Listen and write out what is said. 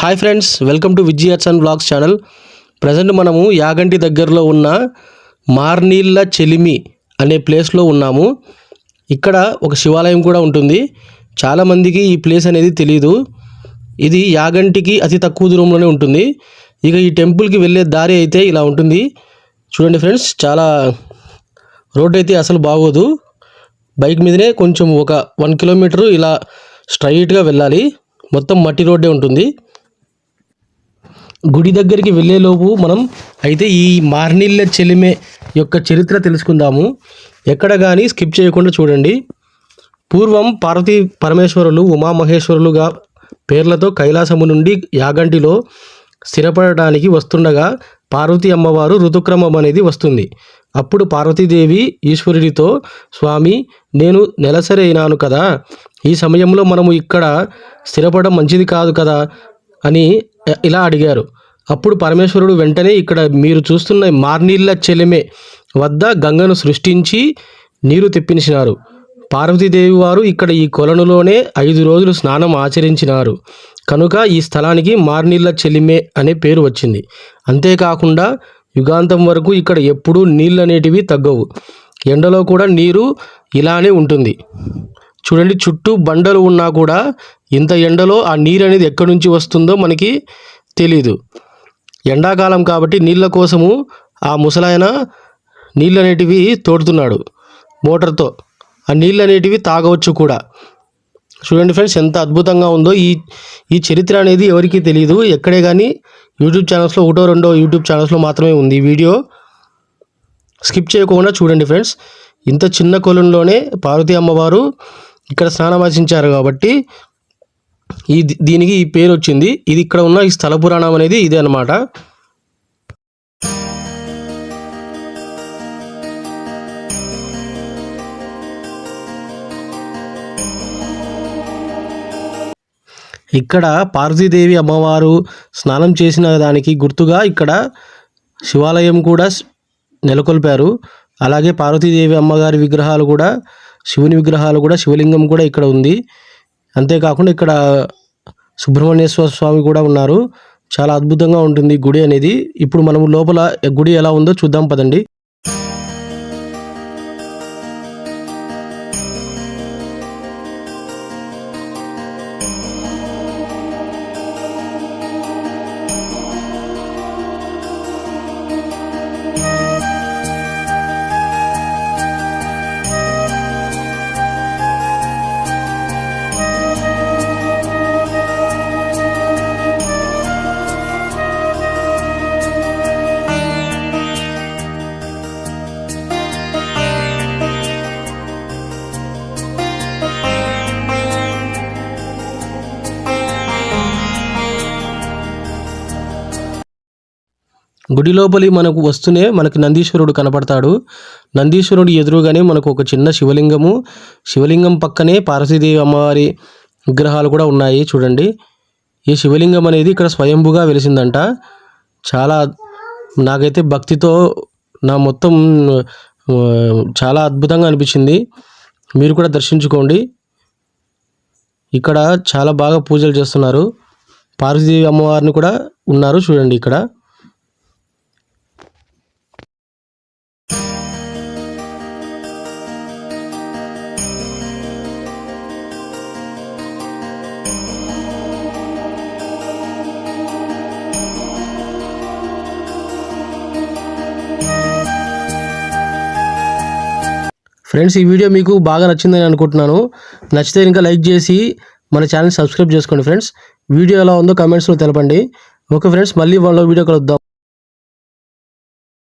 Hi friends welcome to Vijay and blogs channel. Present మనము యాగంటి దగ్గరలో ఉన్న మార్నీళ్ళ చెలిమి అనే ప్లేస్లో ఉన్నాము. ఇక్కడ ఒక శివాలయం కూడా ఉంటుంది. చాలామందికి ఈ ప్లేస్ అనేది తెలియదు ఇది యాగంటికి అతి తక్కువ దూరంలోనే ఉంటుంది. ఇక ఈ టెంపుల్కి వెళ్ళే దారి అయితే ఇలా ఉంటుంది. చూడండి ఫ్రెండ్స్ చాలా రోడ్ అయితే అసలు బాగోదు. బైక్ మీదనే కొంచెం ఒక వన్ కిలోమీటర్ ఇలా స్ట్రైట్గా వెళ్ళాలి. మొత్తం మట్టి రోడ్డే ఉంటుంది. గుడి దగ్గరికి వెళ్ళేలోపు మనం అయితే ఈ మార్నిళ్ళ చెలిమే యొక్క చరిత్ర తెలుసుకుందాము. ఎక్కడ కానీ స్కిప్ చేయకుండా చూడండి. పూర్వం పార్వతీ పరమేశ్వరులు ఉమామహేశ్వరులుగా పేర్లతో కైలాసము నుండి యాగంటిలో స్థిరపడడానికి వస్తుండగా పార్వతీ అమ్మవారు ఋతుక్రమం అనేది వస్తుంది. అప్పుడు పార్వతీదేవి ఈశ్వరుడితో స్వామి నేను నెలసరి అయినాను కదా. ఈ సమయంలో మనము ఇక్కడ స్థిరపడడం మంచిది కాదు కదా? అని ఇలా అడిగారు. అప్పుడు పరమేశ్వరుడు వెంటనే ఇక్కడ మీరు చూస్తున్న మార్నీళ్ళ చెలిమే వద్ద గంగను సృష్టించి నీరు తెప్పించినారు. పార్వతీదేవి వారు ఇక్కడ ఈ కొలనులోనే ఐదు రోజులు స్నానం ఆచరించినారు. కనుక ఈ స్థలానికి మార్నీళ్ళ చెలిమే అనే పేరు వచ్చింది. అంతేకాకుండా యుగాంతం వరకు ఇక్కడ ఎప్పుడూ నీళ్ళు అనేటివి తగ్గవు. ఎండలో కూడా నీరు ఇలానే ఉంటుంది. చూడండి చుట్టూ బండలు ఉన్నా కూడా ఇంత ఎండలో ఆ నీరు అనేది ఎక్కడి నుంచి వస్తుందో మనకి తెలీదు. ఎండాకాలం కాబట్టి నీళ్ళ కోసము ఆ ముసలాయన నీళ్ళు అనేటివి తోడుతున్నాడు మోటార్తో. ఆ నీళ్ళు అనేటివి తాగవచ్చు కూడా. చూడండి ఫ్రెండ్స్ ఎంత అద్భుతంగా ఉందో ఈ ఈ చరిత్ర అనేది ఎవరికీ తెలియదు ఎక్కడే కానీ యూట్యూబ్ ఛానల్స్లో ఒకటో రెండో యూట్యూబ్ ఛానల్స్లో మాత్రమే ఉంది ఈ వీడియో. స్కిప్ చేయకుండా చూడండి ఫ్రెండ్స్. ఇంత చిన్న కొలంలోనే పార్వతీ అమ్మవారు ఇక్కడ స్నానమాచించారు కాబట్టి ఈ దీనికి ఈ పేరు వచ్చింది. ఇది ఇక్కడ ఉన్న ఈ స్థల పురాణం అనేది ఇదే అనమాట ఇక్కడ పార్వతీదేవి అమ్మవారు స్నానం చేసిన దానికి గుర్తుగా ఇక్కడ శివాలయం కూడా నెలకొల్పారు. అలాగే పార్వతీదేవి అమ్మగారి విగ్రహాలు కూడా శివుని విగ్రహాలు కూడా శివలింగం కూడా ఇక్కడ ఉంది. అంతేకాకుండా ఇక్కడ సుబ్రహ్మణ్యేశ్వర స్వామి కూడా ఉన్నారు. చాలా అద్భుతంగా ఉంటుంది గుడి అనేది. ఇప్పుడు మనము లోపల గుడి ఎలా ఉందో చూద్దాం పదండి. గుడి లోపలి మనకు వస్తూనే మనకి నందీశ్వరుడు కనపడతాడు. నందీశ్వరుడు ఎదురుగానే మనకు ఒక చిన్న శివలింగము. శివలింగం పక్కనే పార్వతీదేవి అమ్మవారి విగ్రహాలు కూడా ఉన్నాయి చూడండి. ఈ శివలింగం అనేది ఇక్కడ స్వయంభుగా వెలిసిందంట. చాలా నాకైతే భక్తితో నా మొత్తం చాలా అద్భుతంగా అనిపించింది. మీరు కూడా దర్శించుకోండి. ఇక్కడ చాలా బాగా పూజలు చేస్తున్నారు. పార్వతీదేవి అమ్మవారిని కూడా ఉన్నారు చూడండి ఇక్కడ. ఫ్రెండ్స్ ఈ వీడియో మీకు బాగా నచ్చిందని అనుకుంటున్నాను. నచ్చితే ఇంకా లైక్ చేసి మన ఛానల్ సబ్స్క్రైబ్ చేసుకోండి ఫ్రెండ్స్. వీడియో ఎలా ఉందో కమెంట్స్లో తెలపండి. ఓకే ఫ్రెండ్స్ మళ్ళీ వాళ్ళ వీడియో కలుద్దాం.